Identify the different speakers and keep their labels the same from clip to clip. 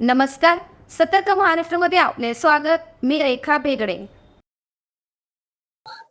Speaker 1: नमस्कार सतर्क महाराष्ट्रामध्ये आपले स्वागत. मी रेखा बेगडे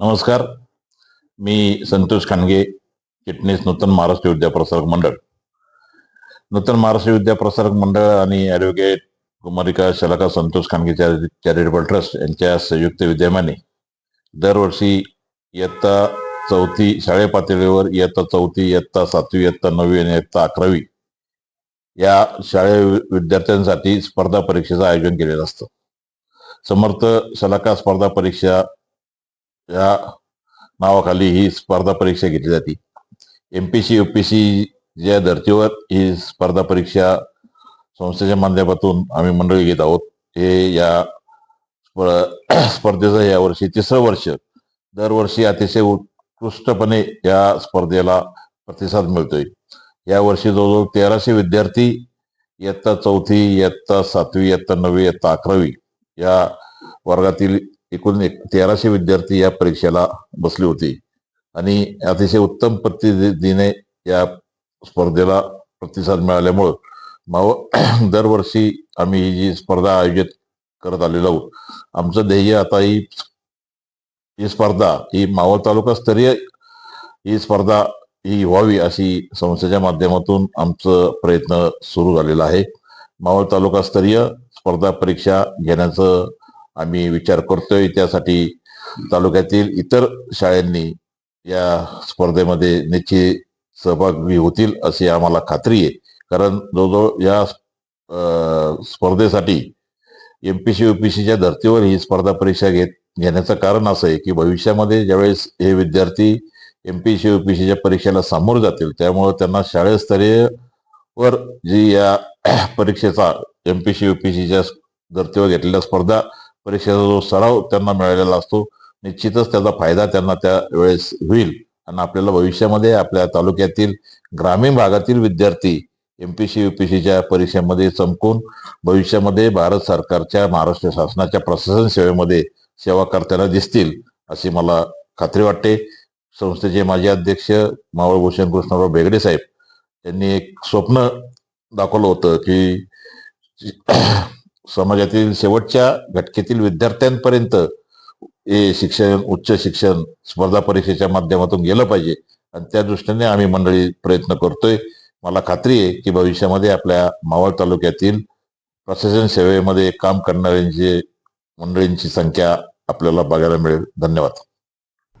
Speaker 2: नमस्कार मी संतोष खानगे चिटणीस नूतन महाराष्ट्र विद्याप्रसारक मंडळ. नूतन महाराष्ट्र विद्याप्रसारक मंडळ आणि ॲडव्होकेट कुमारिका शलाका संतोष खानगे चॅरिटेबल ट्रस्ट यांच्या संयुक्त विद्यमाने दरवर्षी इयत्ता चौथी शाळे पातळीवर इयत्ता चौथी इयत्ता सातवी इयत्ता नववी आणि इयत्ता अकरावी या शाळे विद्यार्थ्यांसाठी स्पर्धा परीक्षेचं आयोजन केलेलं असतं. समर्थ सलाका स्पर्धा परीक्षा या नावाखाली ही स्पर्धा परीक्षा घेतली जाते. M P C U P C ज्या धर्तीवर ही स्पर्धा परीक्षा संस्थेच्या माध्यमातून आम्ही मंडळी घेत आहोत हे या स्प- स्पर्धेचं यावर्षी तिसरं वर्ष दरवर्षी अतिशय उत्कृष्टपणे या स्पर्धेला प्रतिसाद मिळतोय. यावर्षी जवळजवळ तेराशे विद्यार्थी इयत्ता चौथी इयत्ता सातवी इयत्ता नववी इयत्ता अकरावी या वर्गातील एकूण एक तेराशे विद्यार्थी या परीक्षेला बसले होते. आणि अतिशय उत्तम पद्धतीने या स्पर्धेला प्रतिसाद मिळाल्यामुळं माव दरवर्षी आम्ही ही जी स्पर्धा आयोजित करत आलेलो आहोत आमचं ध्येय आता ही ही स्पर्धा ही मावळ तालुका स्तरीय ही स्पर्धा ही व्हावी अशी संस्थेच्या माध्यमातून आमचं प्रयत्न सुरू झालेला आहे. मावळ तालुकास्तरीय स्पर्धा परीक्षा घेण्याचं आम्ही विचार करतोय. त्यासाठी तालुक्यातील इतर शाळांनी या स्पर्धेमध्ये निश्चित सहभागी होतील अशी आम्हाला खात्री आहे. कारण जवळजवळ या स्पर्धेसाठी एम पी सी युपीसीच्या धर्तीवर ही स्पर्धा परीक्षा घेत घेण्याचं कारण असं आहे की भविष्यामध्ये ज्यावेळेस हे विद्यार्थी M P C U P सीच्या परीक्षेला सामोरं जातील त्यामुळे त्यांना शाळेस्तरीय वर जी या परीक्षेचा M P C U P सीच्या धर्तीवर घेतलेल्या स्पर्धा परीक्षेचा जो सराव त्यांना मिळालेला असतो निश्चितच त्याचा फायदा त्यांना त्या वेळेस होईल. आणि आपल्याला भविष्यामध्ये आपल्या तालुक्यातील ग्रामीण भागातील विद्यार्थी M P C U P सीच्या परीक्षेमध्ये चमकून भविष्यामध्ये भारत सरकारच्या महाराष्ट्र शासनाच्या प्रशासन सेवेमध्ये सेवा करताना दिसतील अशी मला खात्री वाटते. संस्थेचे माजी अध्यक्ष मावळभूषण कृष्णराव बेगडे साहेब यांनी एक स्वप्न दाखवलं होतं की समाजातील शेवटच्या घटकेतील विद्यार्थ्यांपर्यंत हे शिक्षण उच्च शिक्षण स्पर्धा परीक्षेच्या माध्यमातून गेलं पाहिजे. आणि त्या दृष्टीने आम्ही मंडळी प्रयत्न करतोय. मला खात्री आहे की भविष्यामध्ये आपल्या मावळ तालुक्यातील प्रशासन सेवेमध्ये काम करणाऱ्यांची मंडळींची संख्या आपल्याला बघायला मिळेल. धन्यवाद.